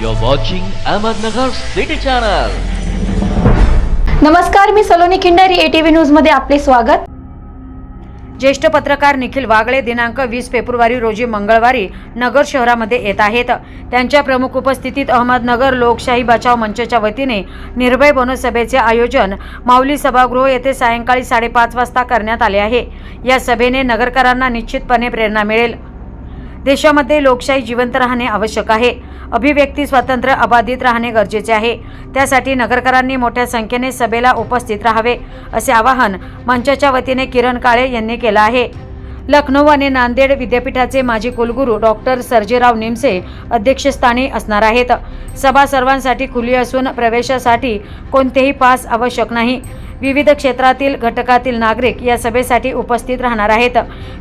You're watching Ahmednagar City Channel. नमस्कार मी Saloni Khindari ATV न्यूजमध्ये आपले स्वागत. ज्येष्ठ पत्रकार निखिल वागळे दिनांक वीस फेब्रुवारी रोजी मंगळवारी नगर शहरामध्ये येत आहेत. त्यांच्या प्रमुख उपस्थितीत अहमदनगर लोकशाही बचाव मंचच्या वतीने निर्भय बनसभेचे आयोजन माऊली सभागृह येथे सायंकाळी साडेपाच वाजता करण्यात आले आहे. या सभेने नगरकरांना निश्चितपणे प्रेरणा मिळेल. देशामध्ये लोकशाही जिवंत राहणे आवश्यक आहे. अभिव्यक्ती स्वातंत्र्य अबाधित राहणे गरजेचे आहे. त्यासाठी नगरकरांनी मोठ्या संख्येने सभेला उपस्थित राहावे असे आवाहन मंचाच्या वतीने किरण काळे यांनी केलं आहे. लखनौ आणि नांदेड विद्यापीठाचे माजी कुलगुरू डॉक्टर सर्जेराव निमसे अध्यक्षस्थानी असणार आहेत. सभा सर्वांसाठी खुली असून प्रवेशासाठी कोणतेही पास आवश्यक नाही. विविध क्षेत्रातील घटकातील नागरिक या सभेसाठी उपस्थित राहणार आहेत.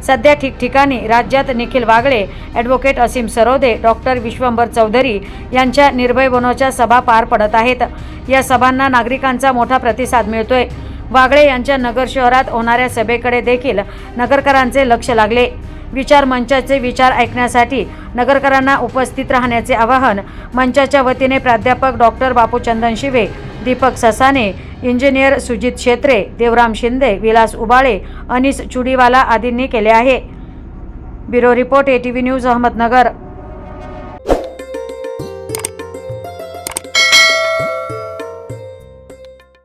सध्या ठिकठिकाणी राज्यात निखिल वागळे ॲडव्होकेट असीम सरोदे डॉक्टर विश्वंभर चौधरी यांच्या निर्भय बनोच्या सभा पार पडत आहेत. या सभांना नागरिकांचा मोठा प्रतिसाद मिळतोय. वागळे यांच्या नगर शहरात होणाऱ्या सभेकडे देखील नगरकरांचे लक्ष लागले. विचार मंचाचे विचार ऐकण्यासाठी नगरकरांना उपस्थित राहण्याचे आवाहन मंचाच्या वतीने प्राध्यापक डॉक्टर बापूचंदन शिवे दीपक ससाने इंजिनियर सुजित शेत्रे देवराम शिंदे विलास उबाळे अनिस चुडीवाला आदींनी केले आहे. Bureau report A T V news Ahmednagar.